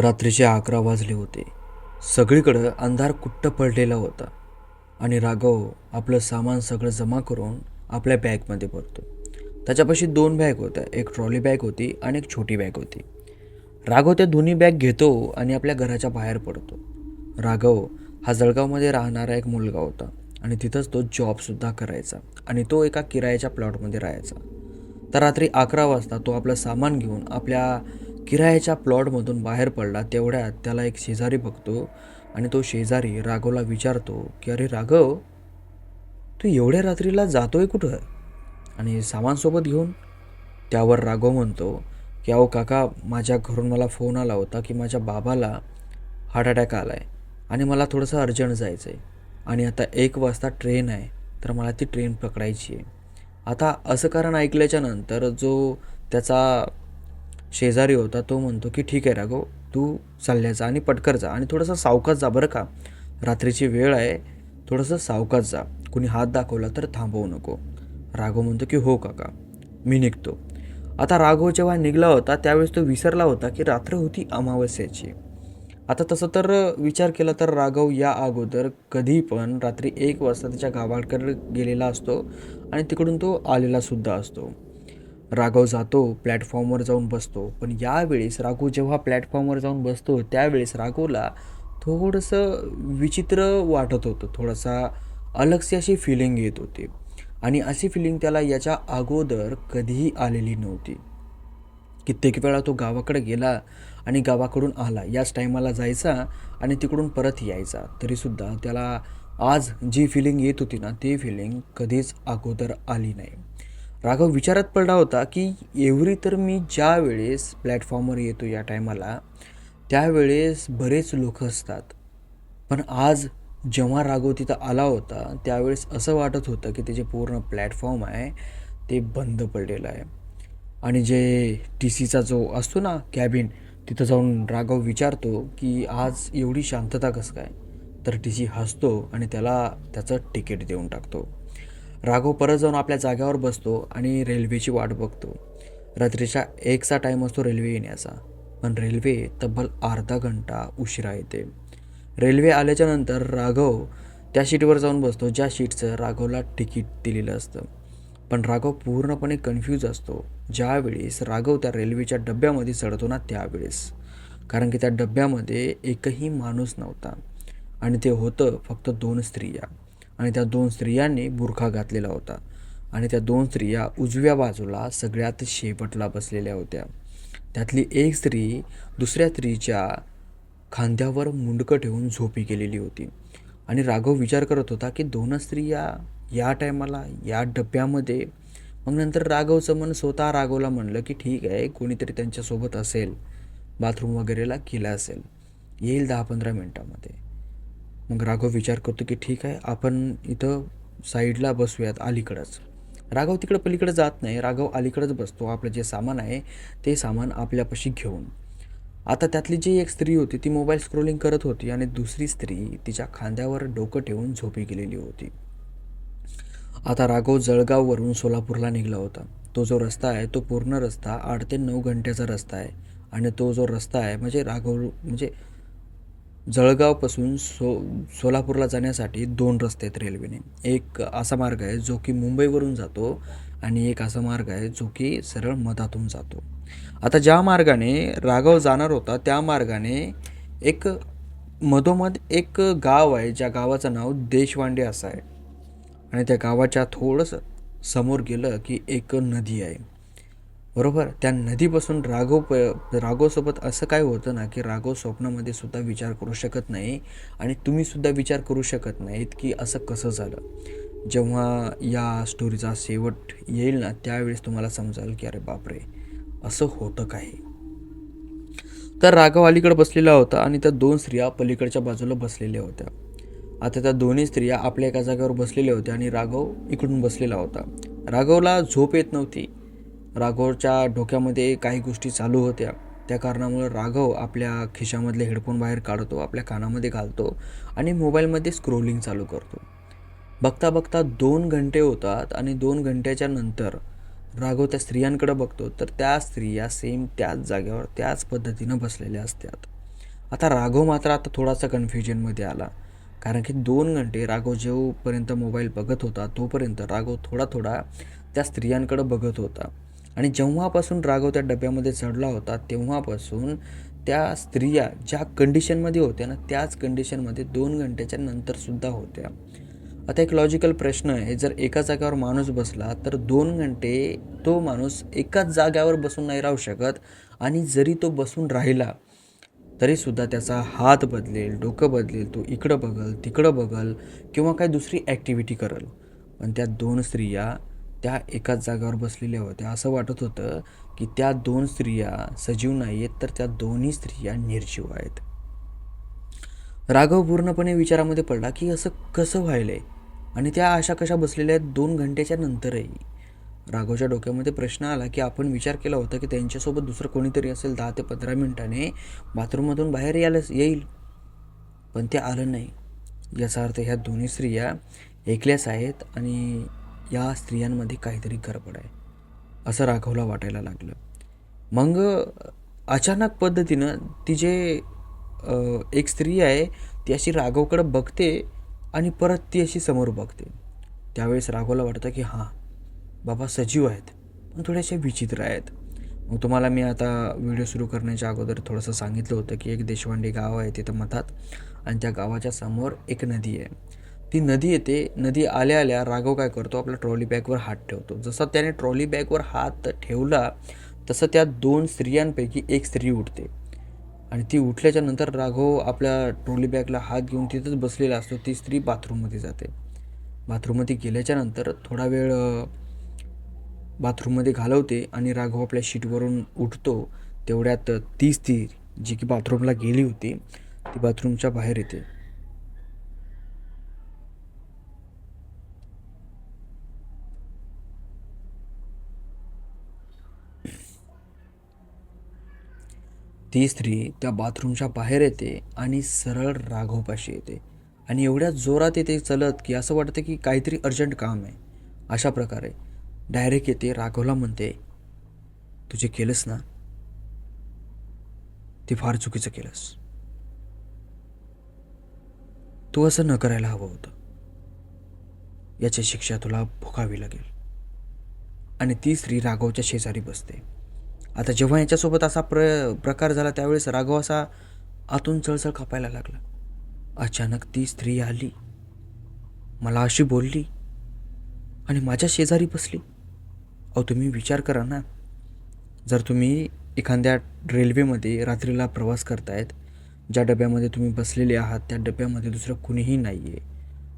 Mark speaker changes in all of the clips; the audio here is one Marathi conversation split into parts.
Speaker 1: रात्रीचे अकरा वाजले होते. सगळीकडं अंधार कुट्ट पडलेला होता आणि राघव आपलं सामान सगळं जमा करून आपल्या बॅगमध्ये भरतो. त्याच्यापाशी दोन बॅग होत्या. एक ट्रॉली बॅग होती आणि एक छोटी बॅग होती. राघव त्या दोन्ही बॅग घेतो आणि आपल्या घराच्या बाहेर पडतो. राघव हा जळगावमध्ये राहणारा एक मुलगा होता आणि तिथंच तो जॉबसुद्धा करायचा आणि तो एका किरायाच्या प्लॉटमध्ये राहायचा. तर रात्री अकरा वाजता तो आपलं सामान घेऊन आपल्या किरायाच्या प्लॉटमधून बाहेर पडला तेवढ्यात त्याला एक शेजारी बघतो आणि तो शेजारी राघवला विचारतो की अरे राघव तू एवढ्या रात्रीला जातोय कुठं? आणि सामानसोबत घेऊन त्यावर राघव म्हणतो की अहो काका माझ्या घरून मला फोन आला होता की माझ्या बाबाला हार्ट अटॅक आला आहे आणि मला थोडंसं अर्जंट जायचं आहे आणि आता एक वाजता ट्रेन आहे तर मला ती ट्रेन पकडायची आहे. आता असं कारण ऐकल्याच्या नंतर जो त्याचा शेजारी होता तो म्हणतो की ठीक आहे राघव तू चालल्या जा आणि पटकर जा आणि थोडंसं सावकाच जा बरं का. रात्रीची वेळ आहे थोडंसं सावकाच जा. कुणी हात दाखवला तर थांबवू नको. राघव म्हणतो की हो काका मी निघतो. आता राघव जेव्हा निघला होता त्यावेळेस तो विसरला होता की रात्र होती अमावस्याची. आता तसं तर विचार केला तर राघव या अगोदर कधी पण रात्री एक वाजता त्याच्या गावाकडे गेलेला असतो आणि तिकडून तो आलेला सुद्धा असतो. राघव जातो प्लॅटफॉर्मवर जाऊन बसतो. पण यावेळेस राघव जेव्हा प्लॅटफॉर्मवर जाऊन बसतो त्यावेळेस राघवला थोडंसं विचित्र वाटत होतं. थोडासा अलगशी अशी फिलिंग येत होती. आणि अशी फिलिंग त्याला याच्या अगोदर कधीही आलेली नव्हती. कित्येक वेळा तो गावाकडे गेला आणि गावाकडून आला. याच टायमाला जायचा आणि तिकडून परत यायचा. तरीसुद्धा त्याला आज जी फिलिंग येत होती ना ती फिलिंग कधीच अगोदर आली नाही. राघव विचारात पडला होता की एवढी तर मी ज्या वेळेस प्लॅटफॉर्मवर येतो या टायमाला त्यावेळेस बरेच लोक असतात. पण आज जेव्हा राघव तिथं आला होता त्यावेळेस असं वाटत होतं की ते जे पूर्ण प्लॅटफॉर्म आहे ते बंद पडलेलं आहे. आणि जे टी सीचा जो असतो ना कॅबिन तिथं जाऊन राघव विचारतो की आज एवढी शांतता कसं काय? तर टी सी हसतो आणि त्याला त्याचं तिकीट देऊन टाकतो. राघव परत जाऊन आपल्या जाग्यावर बसतो आणि रेल्वेची वाट बघतो. रात्रीचा एकचा टाईम असतो रेल्वे येण्याचा. पण रेल्वे तब्बल अर्धा घंटा उशिरा येते. रेल्वे आल्याच्यानंतर राघव त्या शीटवर जाऊन बसतो ज्या शीटचं राघवला तिकीट दिलेलं असतं. पण राघव पूर्णपणे कन्फ्यूज असतो. ज्यावेळेस राघव त्या रेल्वेच्या डब्यामध्ये चढतो ना त्यावेळेस. कारण की त्या डब्यामध्ये एकही माणूस नव्हता. आणि ते होतं फक्त दोन स्त्रिया. आणि त्या दोन स्त्रियांनी बुरखा घातलेला होता. आणि त्या दोन स्त्रिया उजव्या बाजूला सगळ्यात शेवटला बसलेल्या होत्या. त्यातली एक स्त्री दुसऱ्या स्त्रीच्या खांद्यावर मुंडकं ठेवून झोपी गेलेली होती. आणि राघव विचार करत होता की दोन स्त्रिया या टायमाला या डब्यामध्ये? मग नंतर राघवचं मन स्वतः राघवला म्हणलं की ठीक आहे कोणीतरी त्यांच्यासोबत असेल बाथरूम वगैरेला केलं असेल. येईल दहा पंधरा मिनटामध्ये. मग राघव विचार करतो की ठीक आहे आपण इथं साईडला बसूयात अलीकडंच. राघव तिकडं पलीकडे जात नाही राघव अलीकडंच बसतो. आपलं जे सामान आहे ते सामान आपल्यापाशी घेऊन. आता त्यातली जी एक स्त्री होती ती मोबाईल स्क्रोलिंग करत होती आणि दुसरी स्त्री तिच्या खांद्यावर डोकं ठेवून झोपी गेलेली होती. आता राघव जळगाववरून सोलापूरला निघाला होता. तो जो रस्ता आहे तो पूर्ण रस्ता आठ ते नऊ घंट्याचा रस्ता आहे. आणि तो जो रस्ता आहे म्हणजे राघव म्हणजे जळगावपासून सो सोलापूरला जाण्यासाठी दोन रस्ते आहेत रेल्वेने. एक असा मार्ग आहे जो की मुंबईवरून जातो आणि एक असा मार्ग आहे जो की सरळ मधातून जातो. आता ज्या मार्गाने राघव जाणार होता त्या मार्गाने एक मधोमध एक गाव आहे ज्या गावाचं नाव देशवांडे असं आहे. आणि त्या गावाच्या थोडंसं समोर गेलं की एक नदी आहे. बरोबर? त्या नदीपासून राघव प राघवसोबत असं काय होतं ना की राघव स्वप्नामध्ये सुद्धा विचार करू शकत नाही आणि तुम्हीसुद्धा विचार करू शकत नाहीत की असं कसं झालं. जेव्हा या स्टोरीचा शेवट येईल ना त्यावेळेस तुम्हाला समजाल की अरे बापरे असं होतं काय तर राघव अलीकडे बसलेला होता आणि त्या दोन स्त्रिया पलीकडच्या बाजूला बसलेल्या होत्या. आता त्या दोन्ही स्त्रिया आपल्या एका जागेवर बसलेल्या होत्या आणि राघव इकडून बसलेला होता. राघवला झोप येत नव्हती. राघवच्या डोक्यामध्ये काही गोष्टी चालू होत्या. त्या कारणामुळे राघव आपल्या खिशामधले हेडफोन बाहेर काढतो आपल्या कानामध्ये घालतो आणि मोबाईलमध्ये स्क्रोलिंग चालू करतो. बघता बघता दोन घंटे होतात आणि दोन घंट्याच्या नंतर राघव त्या स्त्रियांकडे बघतो तर त्या स्त्रिया सेम त्याच जागेवर त्याच पद्धतीनं बसलेल्या असतात. आता राघव मात्र आता थोडासा कन्फ्युजनमध्ये आला. कारण की दोन घंटे राघव जेवपर्यंत मोबाईल बघत होता तोपर्यंत राघव थोडा थोडा त्या स्त्रियांकडे बघत होता. आणि जेव्हापासून राघव त्या डब्यामध्ये चढला होता तेव्हापासून त्या स्त्रिया ज्या कंडिशनमध्ये होत्या ना त्याच कंडिशनमध्ये दोन घंट्याच्या नंतरसुद्धा होत्या. आता एक लॉजिकल प्रश्न आहे जर एका जागेवर माणूस बसला तर दोन घंटे तो माणूस एकाच जाग्यावर बसून नाही राहू शकत आणि जरी तो बसून राहिला तरीसुद्धा त्याचा हात बदलेल डोकं बदलेल तो इकडं बघल तिकडं बघल किंवा काय दुसरी ॲक्टिव्हिटी करेल. पण त्या दोन स्त्रिया त्या एकाच जागेवर बसलेल्या होत्या. असं वाटत होतं की त्या दोन स्त्रिया सजीव नाही आहेत तर त्या दोन्ही स्त्रिया निर्जीव आहेत. राघव पूर्णपणे विचारामध्ये पडला की असं कसं व्हायलंय? आणि त्या अशा कशा बसलेल्या आहेत दोन घंट्याच्या नंतरही राघवच्या डोक्यामध्ये प्रश्न आला की आपण विचार केला होता की त्यांच्यासोबत दुसरं कोणीतरी असेल दहा ते पंधरा मिनिटाने बाथरूममधून बाहेर यायला येईल. पण ते आलं नाही. याचा अर्थ ह्या दोन्ही स्त्रिया एकल्याच आहेत आणि या स्त्रियांमध्ये काहीतरी गडबड आहे असं राघवला वाटायला लागलं. मग अचानक पद्धतीनं ती जे एक स्त्री आहे ती अशी राघवकडं बघते आणि परत ती अशी समोर बघते. त्यावेळेस राघवला वाटतं की हां बाबा सजीव आहेत पण थोडेसे विचित्र आहेत. मग तुम्हाला मी आता व्हिडिओ सुरू करण्याच्या अगोदर थोडंसं सांगितलं होतं की एक देशवांडी गाव आहे तिथं मतात आणि त्या गावाच्या समोर एक नदी आहे. ती नदी येते नदी आल्या आल्या राघव काय करतो? आपल्या ट्रॉली बॅगवर हात ठेवतो. जसा त्याने ट्रॉली बॅगवर हात ठेवला तसं त्या दोन स्त्रियांपैकी एक स्त्री उठते आणि ती उठल्याच्या नंतर राघव आपल्या ट्रॉली बॅगला हात घेऊन तिथंच बसलेला असतो. ती स्त्री बाथरूममध्ये जाते. बाथरूममध्ये गेल्याच्यानंतर थोडा वेळ बाथरूममध्ये घालवते आणि राघव आपल्या शीटवरून उठतो. तेवढ्यात ती स्त्री जी की बाथरूमला गेली होती ती बाथरूमच्या बाहेर येते. ती स्त्री त्या बाथरूमच्या बाहेर येते आणि सरळ राघवपाशी येते. आणि एवढ्या जोरात येते चलत की असं वाटतं की काहीतरी अर्जंट काम आहे. अशा प्रकारे डायरेक्ट येते राघवला म्हणते तुझे केलंस ना? ते फार चुकीचं केलंस. तू असं न करायला हवं होतं. याची शिक्षा तुला भोगावी लागेल. आणि ती स्त्री राघवच्या शेजारी बसते. आता जेव्हा याच्यासोबत असा प्र प्रकार झाला त्यावेळेस राघव असा आतून चळचळ खपायला लागला. अचानक ती स्त्री आली. मला अशी बोलली आणि माझ्या शेजारी बसली. अहो तुम्ही विचार करा ना. जर तुम्ही एखाद्या रेल्वेमध्ये रात्रीला प्रवास करतायत ज्या डब्यामध्ये तुम्ही बसलेले आहात त्या डब्यामध्ये दुसरं कुणीही नाही आहे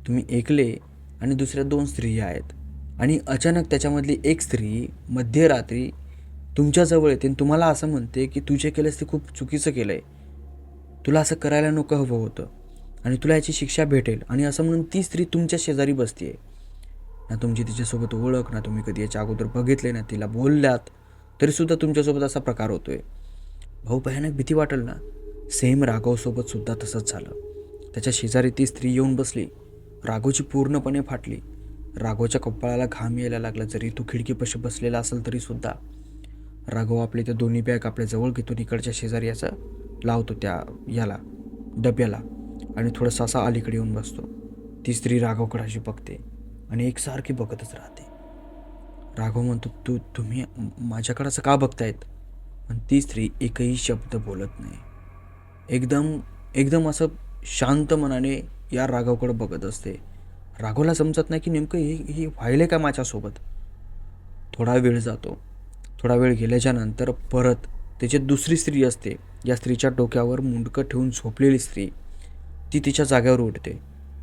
Speaker 1: तुम्ही एकले आणि दुसऱ्या दोन स्त्रिया आहेत. आणि अचानक त्याच्यामधली एक स्त्री मध्यरात्री तुमच्याजवळ येते आणि तुम्हाला असं म्हणते की तू जे केलंस ते खूप चुकीचं केलं आहे तुला असं करायला नको हवं होतं. आणि तुला याची शिक्षा भेटेल. आणि असं म्हणून ती स्त्री तुमच्या शेजारी बसते आहे ना तुमची तिच्यासोबत ओळख ना तुम्ही कधी याच्या अगोदर बघितले ना तिला बोलल्यात तरीसुद्धा तुमच्यासोबत असा प्रकार होतो आहे भाऊ भयानक भीती वाटेल ना? सेम राघवसोबत सुद्धा तसंच झालं. त्याच्या शेजारी ती स्त्री येऊन बसली. राघवची पूर्णपणे फाटली. राघवच्या कपाळाला घाम यायला लागला. जरी तो खिडकीपाशी बसलेला असेल तरीसुद्धा. राघव आपले त्या दोन्ही बॅग आपल्या जवळ घेतो इकडच्या शेजारी याचा लावतो त्या याला डब्याला. आणि थोडंसं असा अलीकडे येऊन बसतो. ती स्त्री राघवकडे अशी बघते आणि एकसारखी बघतच राहते. राघव म्हणतो तू तुम्ही माझ्याकडं असं का बघतायत? पण ती स्त्री एकही शब्द बोलत नाही. एकदम एकदम असं शांत मनाने या राघवकडे बघत असते. राघवला समजत नाही की नेमकं हे हे व्हायलं का माझ्यासोबत? थोडा वेळ जातो. थोडा वेळ गेल्याच्यानंतर परत त्याची दुसरी स्त्री असते. या स्त्रीच्या डोक्यावर मुंडकं ठेवून झोपलेली स्त्री ती तिच्या जाग्यावर उठते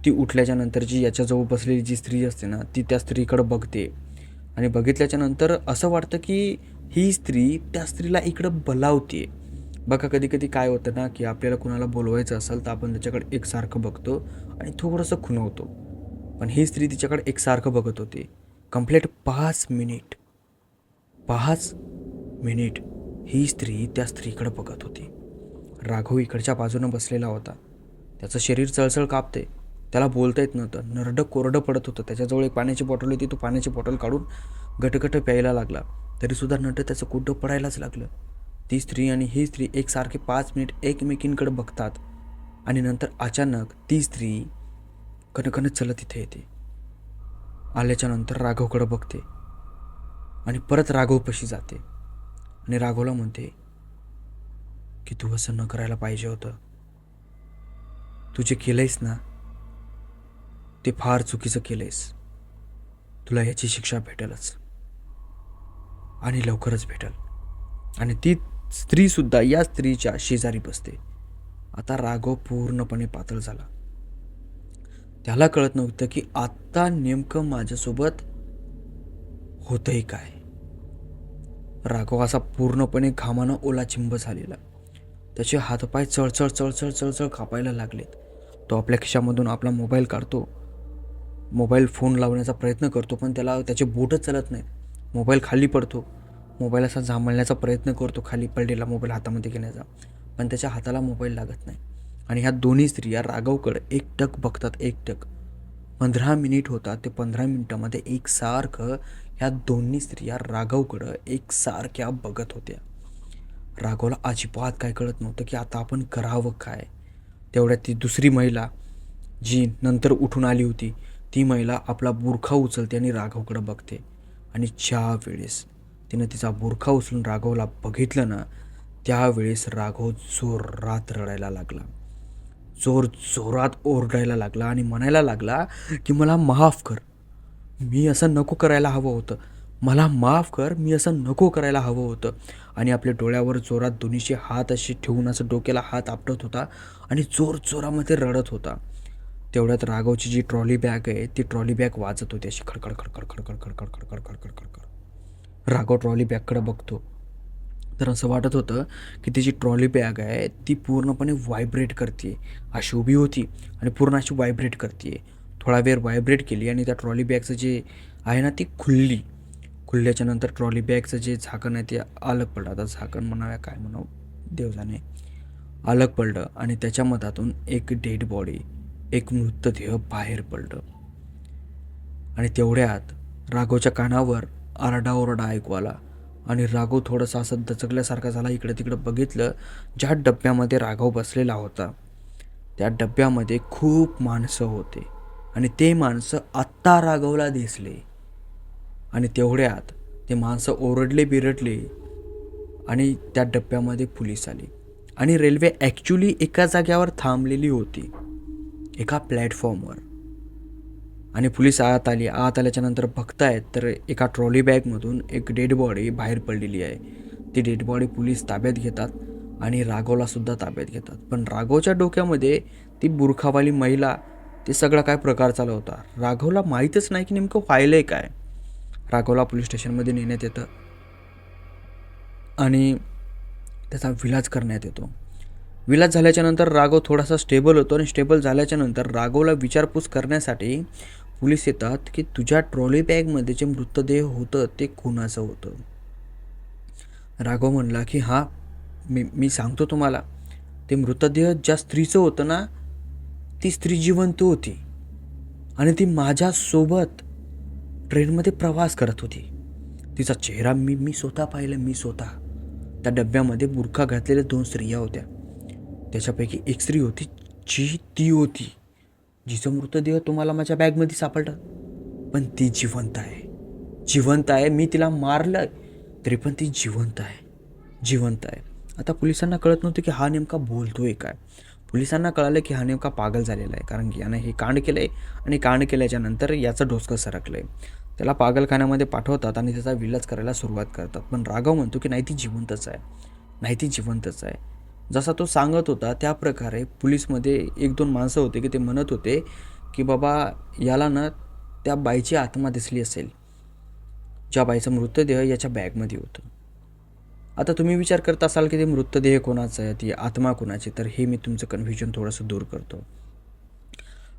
Speaker 1: ती उठल्याच्यानंतर जी याच्याजवळ बसलेली जी स्त्री असते ना ती त्या स्त्रीकडं बघते. आणि बघितल्याच्या नंतर असं वाटतं की ही स्त्री त्या स्त्रीला इकडं बलावते बघा कधी कधी काय होतं ना की आपल्याला कुणाला बोलवायचं असेल तर आपण त्याच्याकडे एकसारखं बघतो आणि थोडंसं खुणवतो. पण ही स्त्री तिच्याकडे एकसारखं बघत होती. कंप्लीट पाच मिनिट. पाच मिनिट ही स्त्री त्या स्त्रीकडे बघत होती. राघव इकडच्या बाजूनं बसलेला होता. त्याचं शरीर चळचळ कापते. त्याला बोलता येत नव्हतं. नरडं कोरडं पडत होतं. त्याच्याजवळ एक पाण्याची बॉटल होती. तो पाण्याची बॉटल काढून गटगट प्यायला लागला. तरीसुद्धा नट त्याचं कुठं पडायलाच लागलं. ती स्त्री आणि ही स्त्री एकसारखे पाच मिनिट एकमेकींकडे बघतात आणि नंतर अचानक ती स्त्री कणकण चलत इथे येते. आल्याच्यानंतर राघवकडं बघते. आणि परत राघवपाशी जाते. आणि राघवला म्हणते की तू असं न करायला पाहिजे होतं. तू जे केलंयस ना ते फार चुकीचं केलंयस. तुला याची शिक्षा भेटेलच. आणि लवकरच भेटेल. आणि ती स्त्रीसुद्धा या स्त्रीच्या शेजारी बसते. आता राघव पूर्णपणे पातळ झाला. त्याला कळत नव्हतं की आत्ता नेमकं माझ्यासोबत होतंही काय. राघव असा पूर्णपणे घामानं ओलाचिंब झालेला. त्याचे हातपाय चळचळ चळचळ चळचळ कापायला लागलेत. तो आपल्या खिशामधून आपला मोबाईल काढतो. मोबाईल फोन लावण्याचा प्रयत्न करतो पण त्याला त्याचे बोटच चालत नाहीत. मोबाईल खाली पडतो. मोबाईल असा जांभळण्याचा प्रयत्न करतो खाली पडलेला मोबाईल हातामध्ये घेण्याचा. पण त्याच्या हाताला मोबाईल लागत नाही. आणि ह्या दोन्ही स्त्रिया राघवकडे एकटक बघतात एकटक पंधरा मिनिट होतात ते पंधरा मिनिटामध्ये एकसारखं ह्या दोन्ही स्त्रिया राघवकडं एकसारख्या बघत होत्या. राघवला अजिबात काय कळत नव्हतं की आता आपण करावं काय. तेवढ्यात ती दुसरी महिला जी नंतर उठून आली होती ती महिला आपला बुरखा उचलते आणि राघवकडं बघते. आणि ज्या वेळेस तिनं तिचा बुरखा उचलून राघवला बघितलं ना त्यावेळेस राघव जोरात रडायला लागला. जोर जोरात ओरडायला लागला आणि म्हणायला लागला की मला माफ कर. मी असं नको करायला हवं होतं. मला माफ कर मी असं नको करायला हवं होतं. आणि आपल्या डोळ्यावर जोरात दोन्हीचे हात असे ठेवून असं डोक्याला हात आपटत होता आणि जोर जोरामध्ये रडत होता. तेवढ्यात राघवची जी ट्रॉली बॅग आहे ती ट्रॉली बॅग वाजत होती. अशी खडखड खडखड खडखड खडखड खडखड खडखड खडखड राघव ट्रॉली बॅगकडे बघतो. तर असं वाटत होतं की ती जी ट्रॉली बॅग आहे ती पूर्णपणे व्हायब्रेट करते अशी उभी होती आणि पूर्ण अशी व्हायब्रेट करते थोडा वेळ व्हायब्रेट केली आणि त्या ट्रॉली बॅगचं जे आहे ना ती खुलली. खुलल्याच्या नंतर ट्रॉली बॅगचं जे झाकण आहे ते अलग पडलं. आता झाकण म्हणाव्या काय म्हणावं? देवजाने. अलग पडलं आणि त्याच्या मधातून एक डेड बॉडी एक मृतदेह बाहेर पडलं. आणि तेवढ्यात राघवच्या कानावर आरडाओरडा ऐकू आला आणि राघव थोडंसं असं दचकल्यासारखा झाला इकडं तिकडं बघितलं ज्या डब्यामध्ये राघव बसलेला होता त्या डब्यामध्ये खूप माणसं होते. आणि ते माणसं आत्ता राघवला दिसले. आणि तेवढ्यात ते माणसं ओरडले बिरडले आणि त्या डब्यामध्ये पोलीस आली. आणि रेल्वे ॲक्च्युली एका जाग्यावर थांबलेली होती एका प्लॅटफॉर्मवर आणि पोलीस आत आली. आत आल्याच्यानंतर बघतायत तर एका ट्रॉली बॅगमधून एक डेड बॉडी बाहेर पडलेली आहे. ती डेड बॉडी पोलीस ताब्यात घेतात आणि राघवलासुद्धा ताब्यात घेतात. पण राघवच्या डोक्यामध्ये ती बुरखावाली महिला ते सगळा काय प्रकार चालू होता? राघवला माहीतच नाही की नेमकं व्हायलंय काय. राघवला पोलीस स्टेशनमध्ये नेण्यात येतं. आणि त्याचा विलाज करण्यात येतो. विलाज झाल्याच्यानंतर राघव थोडासा स्टेबल होतो आणि स्टेबल झाल्याच्यानंतर राघवला विचारपूस करण्यासाठी पोलीस येतात की तुझ्या ट्रॉली बॅगमध्ये जे मृतदेह होतं ते कोणाचं होतं? राघव म्हणला की हां मी मी सांगतो तुम्हाला. ते मृतदेह ज्या स्त्रीचं होतं ना ती स्त्री जिवंत होती आणि ती माझ्यासोबत ट्रेनमध्ये प्रवास करत होती. तिचा चेहरा मी मी स्वतः पाहिलं मी स्वतः. त्या डब्यामध्ये बुरखा घातलेल्या दोन स्त्रिया होत्या. त्याच्यापैकी एक स्त्री होती जी ती होती जिचं मृतदेह तुम्हाला माझ्या बॅगमध्ये सापडलं. पण ती जिवंत आहे. जिवंत आहे मी तिला मारलं तरी पण ती जिवंत आहे. जिवंत आहे. आता पोलिसांना कळत नव्हतं की हा नेमका बोलतोय काय. पोलिसांना कळालं की हा नेमका पागल झालेला आहे कारण की यानं हे कांड केलं आहे आणि कांड केल्याच्यानंतर याचं डोसकं सरकलं आहे त्याला पागलखान्यामध्ये पाठवतात आणि त्याचा विलाज करायला सुरुवात करतात. पण राघव म्हणतो की नाही ती जिवंतच आहे. नाही ती जिवंतच आहे. जसा तो सांगत होता त्या प्रकारे पोलीसमध्ये एक दोन माणसं होते की ते म्हणत होते की बाबा याला ना त्या बाईची आत्मा दिसली असेल. ज्या बाईचा मृतदेह याच्या बॅगमध्ये होतं. आता तुम्ही विचार करत असाल की ते मृतदेह कोणाचं आहे ती आत्मा कोणाची तर हे मी तुमचं कन्फ्युजन थोडंसं दूर करतो.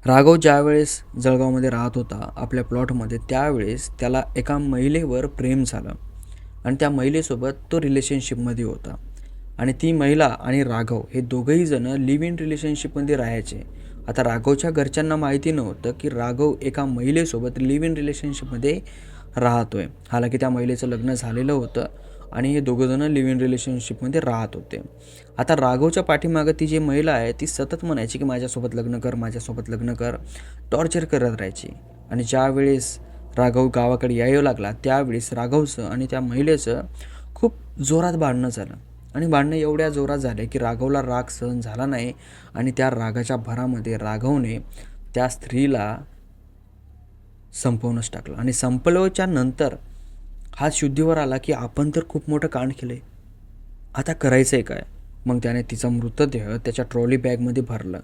Speaker 1: राघव ज्यावेळेस जळगावमध्ये राहत होता आपल्या प्लॉटमध्ये त्यावेळेस त्याला एका महिलेवर प्रेम झालं. आणि त्या महिलेसोबत तो रिलेशनशिपमध्ये होता. आणि ती महिला आणि राघव हे दोघंही जणं लिव्ह इन रिलेशनशिपमध्ये राहायचे. आता राघवच्या घरच्यांना माहिती नव्हतं की राघव एका महिलेसोबत लिव्ह इन रिलेशनशिपमध्ये राहतोय. हालाकी त्या महिलेचं लग्न झालेलं होतं. आणि हे दोघंजणं लिव्ह इन रिलेशनशिपमध्ये राहत होते. आता राघवच्या पाठीमागं ती जी महिला आहे ती सतत म्हणायची की माझ्यासोबत लग्न कर माझ्यासोबत लग्न कर टॉर्चर करत राहायची. आणि ज्यावेळेस राघव गावाकडे यायला लागला त्यावेळेस राघवचं आणि त्या महिलेचं खूप जोरात भांडणं झालं. आणि भांडणं एवढ्या जोरात झाले की राघवला राग सहन झाला नाही आणि त्या रागाच्या भरामध्ये राघवने त्या स्त्रीला संपवूनच टाकलं. आणि संपवच्या नंतर हा शुद्धीवर आला की आपण तर खूप मोठं कांड केलं आहे आता करायचं आहे काय? मग त्याने तिचा मृतदेह त्याच्या ट्रॉली बॅगमध्ये भरलं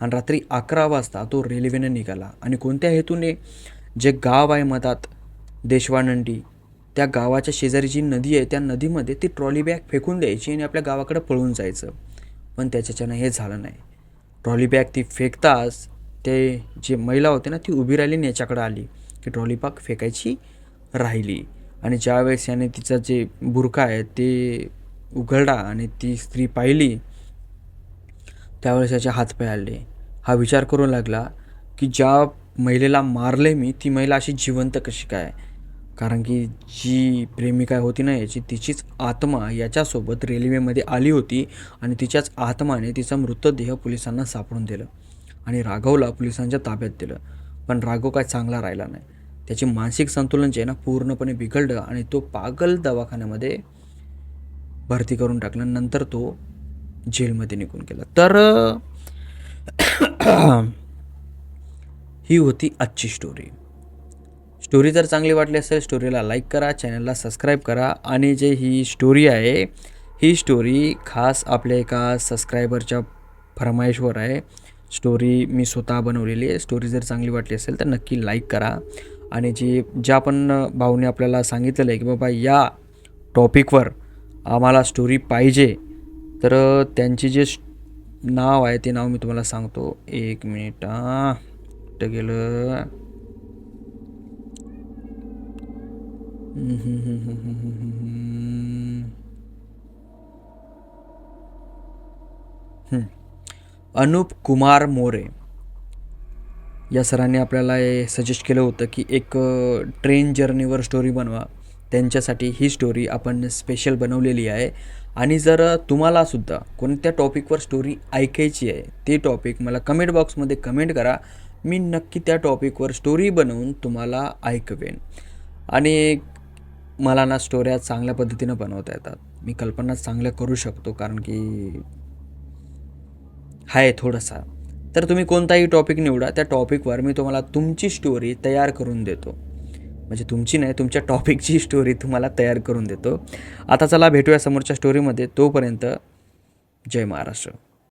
Speaker 1: आणि रात्री अकरा वाजता तो रेल्वेने निघाला. आणि कोणत्या हेतूने जे गाव आहे मधात देशवानंडी त्या गावाच्या शेजारी जी नदी आहे त्या नदीमध्ये ती ट्रॉली बॅग फेकून द्यायची आणि आपल्या गावाकडे पळून जायचं. पण त्याच्याच्यानं हे झालं नाही. ट्रॉली बॅग ती फेकताच ते जे महिला होते ना ती उभी राहिली आणि याच्याकडे आली की ट्रॉली बॅग फेकायची राहिली. आणि ज्यावेळेस याने तिचं जे बुरखा आहे ते उघडला आणि ती स्त्री पाहिली त्यावेळेस त्याचे हातपाय आले हा विचार करू लागला की ज्या महिलेला मारले मी ती महिला अशी जिवंत कशी काय? कारण की जी प्रेमिका होती ना याची तिचीच आत्मा याच्यासोबत रेल्वेमध्ये आली होती आणि तिच्याच आत्माने तिचा मृतदेह पोलिसांना सापडून दिलं आणि राघवला पोलिसांच्या ताब्यात दिलं. पण राघव काय चांगला राहिला नाही. त्याचे मानसिक संतुलन जे आहे ना पूर्णपणे बिघडलं आणि तो पागल दवाखान्यामध्ये भरती करून टाकल्यानंतर तो जेलमध्ये निघून गेला. तर ही होती आजची स्टोरी स्टोरी जर चांगली वाटली असेल स्टोरीला लाईक करा चॅनलला सबस्क्राईब करा आणि जे ही स्टोरी आहे ही स्टोरी खास आपल्या एका सबस्क्रायबरच्या फरमाईशवर आहे. स्टोरी मी स्वतः बनवलेली आहे. स्टोरी जर चांगली वाटली असेल तर नक्की लाईक करा. आणि जी ज्या पण भाऊने आपल्याला सांगितलेलं आहे की बाबा या टॉपिकवर आम्हाला स्टोरी पाहिजे तर त्यांची जे नाव आहे ते नाव मी तुम्हाला सांगतो. एक मिनिट कुठं गेलं? अनुप कुमार मोरे. या सरांनी आपल्याला हे सजेस्ट केलं होतं की एक ट्रेन जर्नीवर स्टोरी बनवा. त्यांच्यासाठी ही स्टोरी आपण स्पेशल बनवलेली आहे. आणि जर तुम्हालासुद्धा कोणत्या टॉपिकवर स्टोरी ऐकायची आहे ते टॉपिक मला कमेंट बॉक्समध्ये कमेंट करा. मी नक्की त्या टॉपिकवर स्टोरी बनवून तुम्हाला ऐकवेन. आणि मला ना स्टोऱ्या चांगल्या पद्धतीनं बनवता येतात. मी कल्पना चांगल्या करू शकतो कारण की आहे थोडासा. तर तुम्ही कोणताही टॉपिक निवडा त्या टॉपिकवर मी तुम्हाला तुमची स्टोरी तयार करून देतो. म्हणजे तुमची नाही तुमच्या टॉपिकची स्टोरी तुम्हाला तयार करून देतो. आता चला भेटूया समोरच्या स्टोरीमध्ये तोपर्यंत जय महाराष्ट्र.